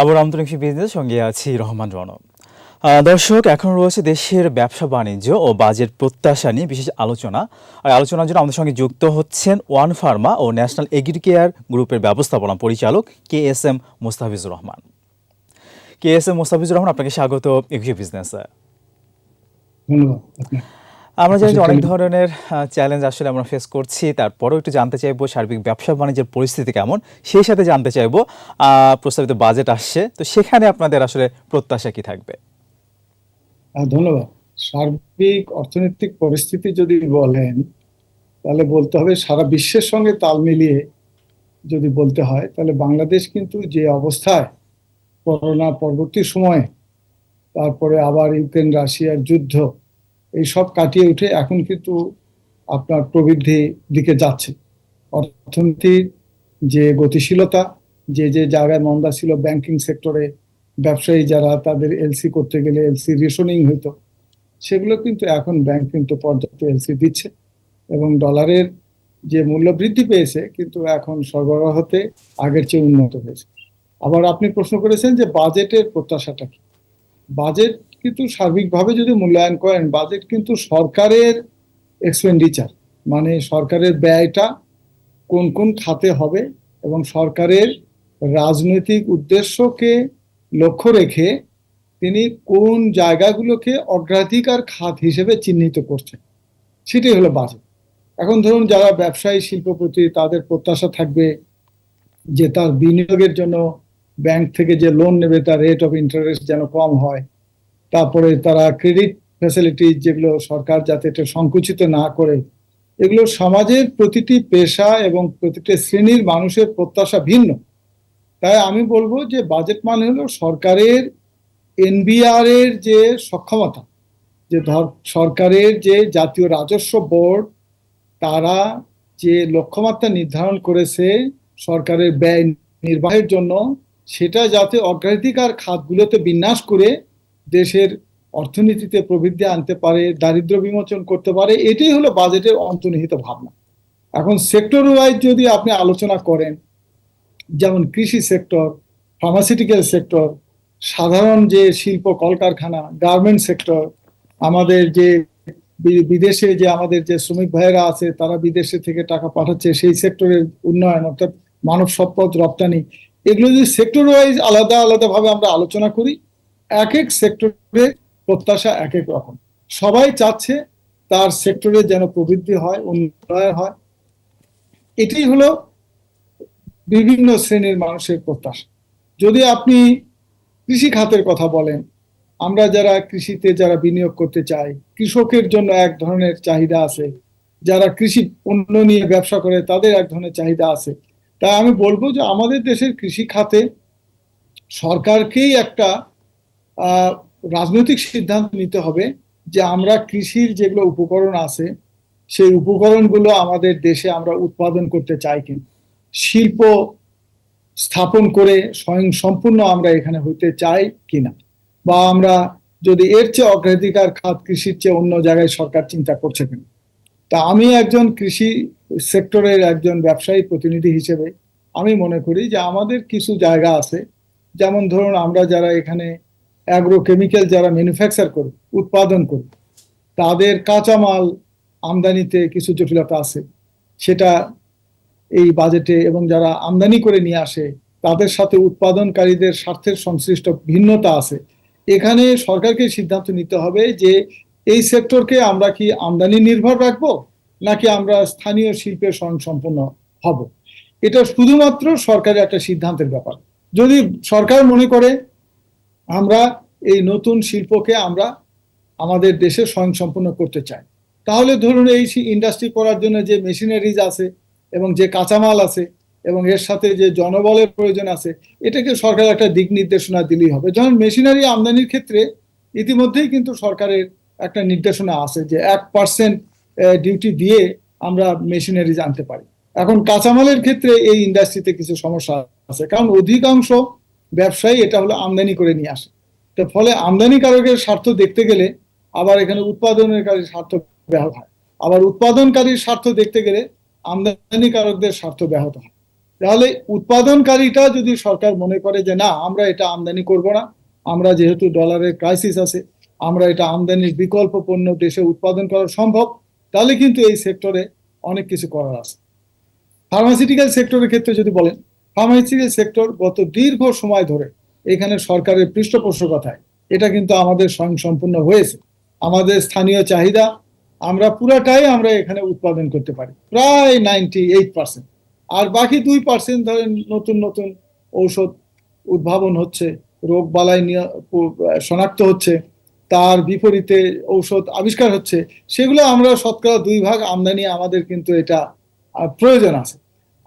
আবার আমন্ত্রণ বিজনেস সঙ্গে আছি রহমান রনব দর্শক, এখন রয়েছে দেশের ব্যবসা, বাণিজ্য ও বাজেট প্রত্যাশা নিয়ে বিশেষ আলোচনা। আর আলোচনার জন্য আমাদের সঙ্গে যুক্ত হচ্ছেন ওয়ান ফার্মা ও ন্যাশনাল এগ্রিকেয়ার গ্রুপের ব্যবস্থাপনা পরিচালক K S M Mostafizur Rahman. K S M Mostafizur Rahman, আপনাকে স্বাগত এগ্রি বিজনেস। আমরা জানি যে অনেক ধরনের চ্যালেঞ্জ আসলে আমরা ফেস করছি। তারপরেও একটু জানতে চাইব সার্বিক ব্যবসা বাণিজ্যের পরিস্থিতি কেমন সেই সাথে জানতে চাইব প্রস্তাবিত বাজেট আসছে। তো সেখানে আপনাদের আসলে প্রত্যাশা কি থাকবে? ধন্যবাদ। সার্বিক অর্থনৈতিক পরিস্থিতি যদি বলেন তাহলে বলতে হবে সারা বিশ্বের সঙ্গে তাল মিলিয়ে যদি বলতে হয় তাহলে বাংলাদেশ কিন্তু যে অবস্থায় করোনা পরবর্তী সময়ে তারপরে আবার ইউক্রেন রাশিয়ার যুদ্ধ এই সব কাটিয়ে উঠে এখন কিন্তু আপনার প্রবৃদ্ধি দিকে যাচ্ছে। অর্থনীতির যে গতিশীলতা, যে যে জায়গায় মন্দা ছিল ব্যাংকিং সেক্টরে ব্যবসায়ী যারা তাদের এলসি করতে গেলে এলসি রেশনিং হইতো, সেগুলো কিন্তু এখন ব্যাংক কিন্তু পর্যাপ্ত এলসি দিচ্ছে এবং ডলারের যে মূল্য বৃদ্ধি পেয়েছে কিন্তু এখন সরবরাহতে আগের চেয়ে উন্নত হয়েছে। আবার আপনি প্রশ্ন করেছেন যে বাজেটের প্রত্যাশাটা কি? বাজেট কিন্তু সার্বিকভাবে যদি মূল্যায়ন করেন বাজেট কিন্তু সরকারের এক্সপেন্ডিচার মানে সরকারের ব্যয়টা কোন কোন খাতে হবে এবং সরকারের রাজনৈতিক উদ্দেশ্যকে লক্ষ্য রেখে তিনি কোন জায়গাগুলোকে অগ্রাধিকার খাত হিসেবে চিহ্নিত করছেন, সেটাই হলো বাজেট এখন ধরুন যারা ব্যবসায়ী শিল্পপতি, তাদের প্রত্যাশা থাকবে যে তার বিনিয়োগের জন্য ব্যাংক থেকে যে লোন নেবে, তার রেট অফ ইন্টারেস্ট যেন কম হয়। তারপরে তারা ক্রেডিট ফ্যাসিলিটি যেগুলো সরকার যাতে এটা সংকুচিত না করে, এগুলো সমাজের প্রতিটি পেশা এবং প্রতিটি শ্রেণির মানুষের প্রত্যাশা ভিন্ন। তাই আমি বলব যে বাজেট মানে হলো সরকারের এনবিআর এর যে সক্ষমতা, যে ধর সরকারের যে জাতীয় রাজস্ব বোর্ড, তারা যে লক্ষ্যমাত্রা নির্ধারণ করেছে সরকারের ব্যয় নির্বাহের জন্য, সেটা যাতে অগ্রাধিকার খাতগুলোতে বিন্যাস করে দেশের অর্থনীতিতে প্রবৃদ্ধি আনতে পারে, দারিদ্র বিমোচন করতে পারে, এটাই হলো বাজেটের অন্তর্নিহিত ভাবনা। এখন সেক্টর ওয়াইজ যদি আপনি আলোচনা করেন, যেমন কৃষি সেক্টর ফার্মাসিউটিক্যাল সেক্টর সাধারণ যে শিল্প, কলকারখানা গার্মেন্ট সেক্টর আমাদের যে বিদেশে যে আমাদের যে শ্রমিক ভাইয়েরা আছে, তারা বিদেশে থেকে টাকা পাঠাচ্ছে, সেই সেক্টরের উন্নয়ন অর্থাৎ মানব সম্পদ রপ্তানি, এগুলো যদি সেক্টর ওয়াইজ আলাদা আলাদাভাবে আমরা আলোচনা করি এক এক সেক্টরের প্রত্যাশা এক এক রকম। সবাই চাচ্ছে তার সেক্টরে যেন প্রবৃদ্ধি হয়, উন্নয়ন হয়। এটাই হলো বিভিন্ন শ্রেণির মানুষের প্রত্যাশা। যদি আপনি কৃষি খাতের কথা বলেন, আমরা যারা কৃষিতে যারা বিনিয়োগ করতে চাই, কৃষকের জন্য এক ধরনের চাহিদা আছে। যারা কৃষি পণ্য নিয়ে ব্যবসা করে, তাদের এক ধরনের চাহিদা আছে। তাই আমি বলব যে আমাদের দেশের কৃষি খাতে সরকারকেই একটা রাজনৈতিক সিদ্ধান্ত নিতে হবে যে আমরা কৃষির যেগুলো উপকরণ আছে, সেই উপকরণগুলো আমাদের দেশে আমরা উৎপাদন করতে চাই কিনা। শিল্প স্থাপন করে স্বয়ং সম্পূর্ণ আমরা এখানে হইতে চাই কিনা। বা আমরা যদি এর চেয়ে অগ্রাধিকার খাত কৃষির চেয়ে অন্য জায়গায় সরকার চিন্তা করছে কিনা। তা আমি একজন কৃষি সেক্টরের একজন ব্যবসায়ী প্রতিনিধি হিসেবে আমি মনে করি যে আমাদের কিছু জায়গা আছে। যেমন ধরুন আমরা যারা এখানে অ্যাগ্রো কেমিক্যাল যারা ম্যানুফ্যাকচার করি, উৎপাদন করি, তাদের কাঁচামাল আমদানিতে কিছু জটিলতা আছে। সেটা এই বাজেটে এবং যারা আমদানি করে নিয়ে আসে, তাদের সাথে উৎপাদনকারীদের স্বার্থের সংশ্লিষ্ট ভিন্নতা আছে। এখানে সরকারকে সিদ্ধান্ত নিতে হবে যে, এই সেক্টরকে আমরা কি আমদানি নির্ভর রাখব, নাকি আমরা স্থানীয় শিল্পের স্বয়ং সম্পন্ন হব? এটা শুধুমাত্র সরকারের একটা সিদ্ধান্তের ব্যাপার। যদি সরকার মনে করে, আমরা এই নতুন শিল্পকে আমরা আমাদের দেশে স্বয়ংসম্পূর্ণ করতে চাই। তাহলে ধরুন এই ইন্ডাস্ট্রি করার জন্য যে মেশিনারিজ আছে এবং যে কাঁচামাল আছে এবং এর সাথে যে জনবলের প্রয়োজন আছে, এটাকে সরকার একটা দিক নির্দেশনা দিলেই হবে। যেমন মেশিনারি আমদানির ক্ষেত্রে ইতিমধ্যেই কিন্তু সরকারের একটা নির্দেশনা আছে যে এক পার্সেন্ট ডিউটি দিয়ে আমরা মেশিনারিজ আনতে পারি। এখন কাঁচামালের ক্ষেত্রে এই ইন্ডাস্ট্রিতে কিছু সমস্যা আছে। কারণ অধিকাংশ ব্যবসায়ী এটা হলো আমদানি করে নিয়ে আসে। তো ফলে আমদানিকারকের স্বার্থ দেখতে গেলে আবার এখানে উৎপাদনকারীর স্বার্থ ব্যাহত হয়। আবার উৎপাদনকারীর স্বার্থ দেখতে গেলে আমদানিকারকদের স্বার্থ ব্যাহত হয়। তাহলে উৎপাদনকারীটা যদি সরকার মনে করে যে না, আমরা এটা আমদানি করব না, আমরা যেহেতু ডলারের ক্রাইসিস আছে, আমরা এটা আমদানির বিকল্প পণ্য দেশে উৎপাদন করা সম্ভব, তাহলে কিন্তু এই সেক্টরে অনেক কিছু করার আছে। ফার্মাসিউটিক্যাল সেক্টরের ক্ষেত্রে যদি বলেন ফার্মাসিউটিক্যাল সেক্টর গত দীর্ঘ সময় ধরে এখানে সরকারের পৃষ্ঠপোষকতায়। এটা কিন্তু আমাদের স্বয়ং সম্পূর্ণ হয়েছে। আমাদের স্থানীয় চাহিদা, আমরা পুরাটাই আমরা এখানে উৎপাদন করতে পারি, প্রায় নাইনটি এইট পার্সেন্ট আর বাকি দুই পার্সেন্ট ধরেন নতুন নতুন ঔষধ উদ্ভাবন হচ্ছে, রোগ বালাই শনাক্ত হচ্ছে, তার বিপরীতে ঔষধ আবিষ্কার হচ্ছে, সেগুলো আমরা শতকরা দুই ভাগ আমদানি আমাদের কিন্তু এটা প্রয়োজন আছে।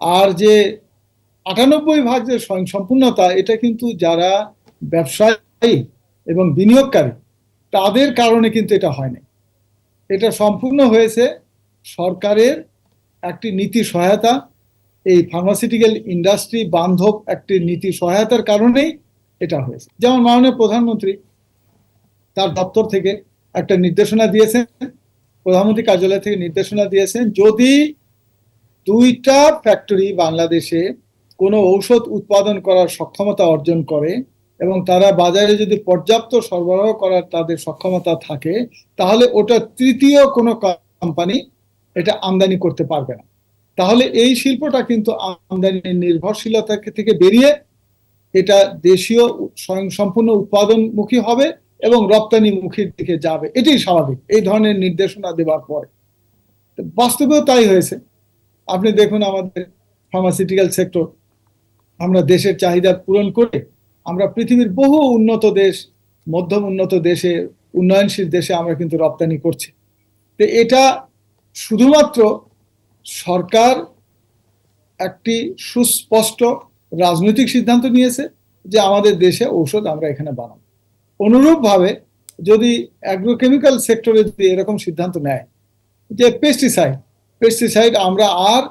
আর যে আটানব্বই ভাগ যে স্বয়ংসম্পূর্ণতা এটা কিন্তু যারা ব্যবসায়ী এবং বিনিয়োগকারী, তাদের কারণে কিন্তু এটা হয় না এটা সম্পূর্ণ হয়েছে সরকারের একটি নীতি সহায়তা। এই ফার্মাসিউটিক্যাল ইন্ডাস্ট্রি বান্ধব একটি নীতি সহায়তার কারণেই এটা হয়েছে। যেমন মাননীয় প্রধানমন্ত্রী তার দপ্তর থেকে একটা নির্দেশনা দিয়েছেন, প্রধানমন্ত্রী কার্যালয় থেকে নির্দেশনা দিয়েছেন, যদি দুইটা ফ্যাক্টরি বাংলাদেশে কোনো ঔষধ উৎপাদন করার সক্ষমতা অর্জন করে এবং তারা বাজারে যদি পর্যাপ্ত সরবরাহ করার তাদের সক্ষমতা থাকে, তাহলে ওটা তৃতীয় কোনো কোম্পানি এটা আমদানি করতে পারবে না। তাহলে এই শিল্পটা কিন্তু আমদানি নির্ভরশীলতা থেকে বেরিয়ে এটা দেশীয় স্বয়ংসম্পূর্ণ উৎপাদনমুখী হবে এবং রপ্তানিমুখীর দিকে যাবে। এটাই স্বাভাবিক। এই ধরনের নির্দেশনা দেওয়ার পরে। বাস্তবেও তাই হয়েছে। আপনি দেখুন আমাদের ফার্মাসিউটিক্যাল সেক্টর আমরা দেশের চাহিদা পূরণ করে আমরা পৃথিবীর বহু উন্নত দেশ, মধ্যম উন্নত দেশে, উন্নয়নশীল দেশে আমরা কিন্তু রপ্তানি করছি। তো এটা শুধুমাত্র সরকার একটি সুস্পষ্ট রাজনৈতিক সিদ্ধান্ত নিয়েছে যে আমাদের দেশে ঔষধ আমরা এখানে বানাবো। অনুরূপভাবে যদি অ্যাগ্রোকেমিক্যাল সেক্টরে যদি এরকম সিদ্ধান্ত নেয় যে পেস্টিসাইড পেস্টিসাইড আমরা আর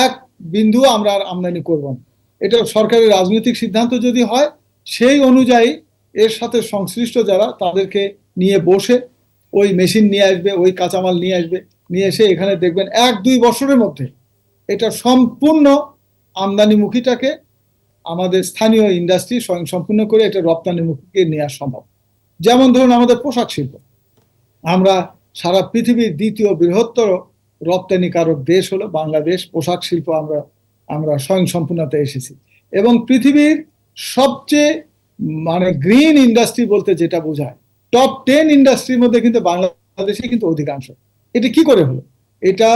এক বিন্দু আমরা আর আমদানি করব না। এটা সরকারের রাজনৈতিক সিদ্ধান্ত যদি হয়, সেই অনুযায়ী এর সাথে সংশ্লিষ্ট যারা তাদেরকে নিয়ে বসে ওই মেশিন নিয়ে আসবে, ওই কাঁচামাল নিয়ে আসবে, নিয়ে এসে এখানে দেখবেন এক দুই বছরের মধ্যে এটা সম্পূর্ণ আমদানিমুখীটাকে আমাদের স্থানীয় ইন্ডাস্ট্রি স্বয়ংসম্পূর্ণ করে এটা রপ্তানিমুখীকে নেওয়া সম্ভব। যেমন ধরুন আমাদের পোশাক শিল্প। আমরা সারা পৃথিবীর দ্বিতীয় বৃহত্তর রপ্তানিকারক দেশ হলো বাংলাদেশ। পোশাক শিল্প আমরা আমরা স্বয়ংসম্পূর্ণতা এসেছি। এবং পৃথিবীর সবচেয়ে মানে গ্রিন ইন্ডাস্ট্রি বলতে যেটা বোঝায় টপ টেন ইন্ডাস্ট্রির মধ্যে কিন্তু বাংলাদেশে কিন্তু অধিকাংশ। এটা কি করে হলো? এটা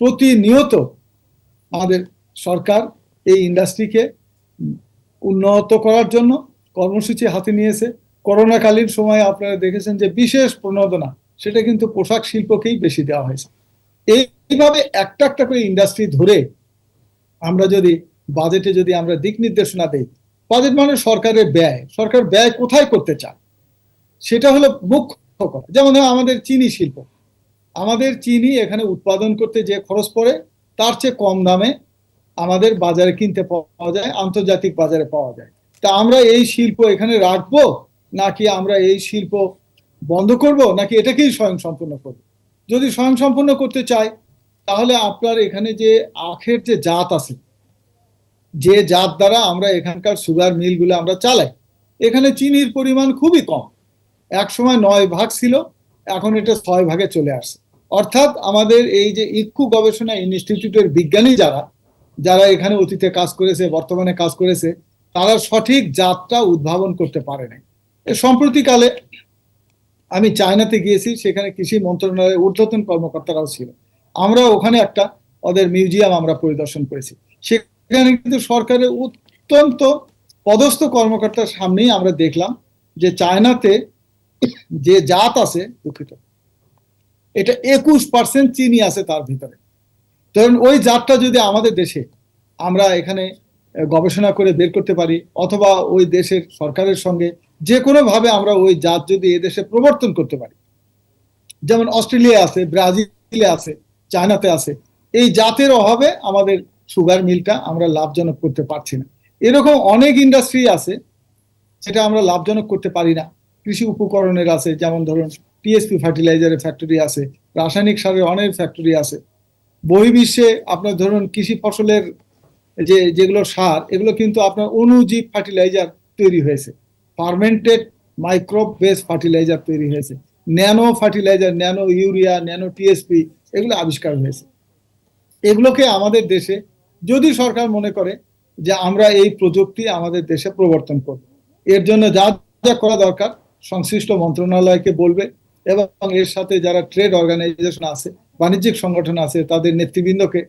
প্রতিনিয়ত আমাদের সরকার এই ইন্ডাস্ট্রিকে উন্নত করার জন্য কর্মসূচি হাতে নিয়েছে। করোনাকালীন সময়ে আপনারা দেখেছেন যে বিশেষ প্রণোদনা, সেটা কিন্তু পোশাক শিল্পকেই বেশি দেওয়া হয়েছে। এইভাবে একটা একটা করে ইন্ডাস্ট্রি ধরে আমরা যদি বাজেটে যদি আমরা দিক নির্দেশনা দিই বাজেট মানে সরকারের ব্যয়। সরকার ব্যয় কোথায় করতে চায়? সেটা হলো মুখ্য কথা। যেমন আমাদের চিনি শিল্প। আমাদের চিনি এখানে উৎপাদন করতে যে খরচ পড়ে, তার চেয়ে কম দামে আমাদের বাজারে কিনতে পাওয়া যায়, আন্তর্জাতিক বাজারে পাওয়া যায়। তা আমরা এই শিল্প এখানে রাখব, নাকি আমরা এই শিল্প বন্ধ করব, নাকি এটাকেই স্বয়ং স্বয়ংসম্পূর্ণ করব? যদি স্বয়ং স্বয়ংসম্পূর্ণ করতে চাই তাহলে আপনার এখানে যে আখের যে জাত আছে, যে জাত দ্বারা আমরা এখানকার সুগার মিলগুলো আমরা চালাই, এখানে চিনির পরিমাণ খুবই কম। এক সময় নয় ভাগ ছিল, এখন এটা ছয় ভাগে চলে আসছে। অর্থাৎ আমাদের এই যে ইক্ষু গবেষণা ইনস্টিটিউটের বিজ্ঞানী যারা যারা এখানে অতীতে কাজ করেছে, বর্তমানে কাজ করেছে, তারা সঠিক জাতটা উদ্ভাবন করতে পারে নাই। সম্প্রতিকালে আমি চায়নাতে গিয়েছি, সেখানে কৃষি মন্ত্রণালয়ের ঊর্ধ্বতন কর্মকর্তারাও ছিল। আমরা ওখানে একটা ওদের মিউজিয়াম আমরা পরিদর্শন করেছি। সেখানে কিন্তু সরকারের অত্যন্ত পদস্থ কর্মকর্তার সামনেই আমরা দেখলাম যে চায়নাতে যে জাত আছে দুঃখিত, এটা একুশ পার্সেন্ট চিনি আছে তার ভিতরে। ধরুন ওই জাতটা যদি আমাদের দেশে আমরা এখানে গবেষণা করে বের করতে পারি, অথবা ওই দেশের সরকারের সঙ্গে যে কোনো ভাবে আমরা ওই জাত যদি এদেশে প্রবর্তন করতে পারি, যেমন অস্ট্রেলিয়া আছে, ব্রাজিলে আছে চায়নাতে আছে। এই জাতের অভাবে আমাদের সুগার মিলটা আমরা লাভজনক করতে পারছি না। এরকম অনেক ইন্ডাস্ট্রি আছে যেটা আমরা লাভজনক করতে পারি না। কৃষি উপকরণের আছে, যেমন ধরুন টিএসপি ফার্টিলাইজারের ফ্যাক্টরি আছে, রাসায়নিক সারের অনেক ফ্যাক্টরি আছে। বহির্বিশ্বে আপনার ধরুন কৃষি ফসলের যে, যেগুলো সার, এগুলো কিন্তু আপনার অনুজীব ফার্টিলাইজার তৈরি হয়েছে। ফার্মেন্টেড মাইক্রোব বেস ফার্টিলাইজার তৈরি হয়েছে। Nano fertiliser nano urea nano TSP এগুলো আবিষ্কার হয়েছে। এগুলোকে আমাদের দেশে, যদি সরকার মনে করে যে আমরা এই প্রযুক্তি আমাদের দেশে প্রবর্তন করব, এর জন্য যা যা করা দরকার, সংশ্লিষ্ট মন্ত্রণালয়কে বলবে এবং এর সাথে যারা ট্রেড অর্গানাইজেশন আছে, বাণিজ্যিক সংগঠন আছে, তাদের নেতৃবৃন্দকে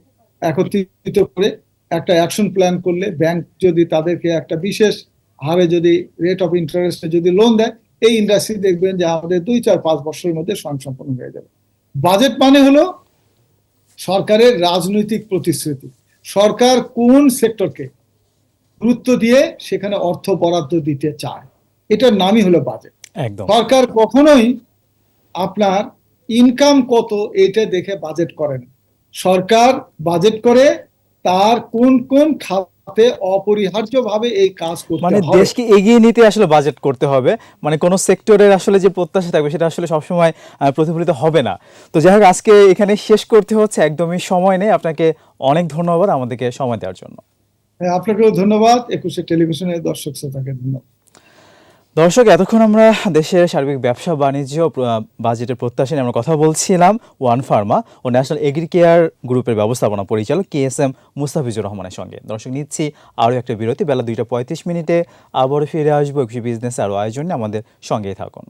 একত্রিত করে একটা অ্যাকশন প্ল্যান করলে ব্যাংক যদি তাদেরকে একটা বিশেষ হারে যদি রেট অফ ইন্টারেস্টে যদি লোন দেয়, এই ইন্ডাস্ট্রি দেখবেন যে আমাদের দুই চার পাঁচ বছরের মধ্যে স্বয়ংসম্পন্ন হয়ে যাবে। বাজেট মানে হলো সরকারের রাজনৈতিক প্রতিশ্রুতি। সরকার কোন সেক্টরকে গুরুত্ব দিয়ে সেখানে অর্থ বরাদ্দ দিতে চায় এটার নামই হলো বাজেট। একদম। সরকার কখনোই আপনার ইনকাম কত এটা দেখে বাজেট করেন সরকার বাজেট করে তার কোন কোন খাতে অপরিহার্যভাবে এই কাজ করতে মানে দেশকে এগিয়ে নিতে আসলে বাজেট করতে হবে। মানে কোন সেক্টরের আসলে যে প্রত্যাশা থাকবে সেটা আসলে সবসময় প্রতিফলিত হবে না। তো যাই হোক আজকে এখানে শেষ করতে হচ্ছে। একদমই সময় নেই। আপনাকে অনেক ধন্যবাদ আমাদেরকে সময় দেওয়ার জন্য। আপনাকে আপনাকেও ধন্যবাদ। একুশে টেলিভিশনের দর্শক শ্রোতাকে ধন্যবাদ। দর্শক, এতক্ষণ আমরা দেশের সার্বিক ব্যবসা, বাণিজ্য বাজেটের প্রত্যাশা নিয়ে আমরা কথা বলছিলাম ওয়ান ফার্মা ও ন্যাশনাল এগ্রিকেয়ার গ্রুপের ব্যবস্থাপনা পরিচালক কে এস এম মুস্তাফিজুর রহমানের সঙ্গে। দর্শক, নিচ্ছি আরও একটা বিরতি। বেলা দুইটা পঁয়ত্রিশ মিনিটে আবারও ফিরে আসব একটি বিজনেস আরও আয়োজনে আমাদের সঙ্গেই থাকুন।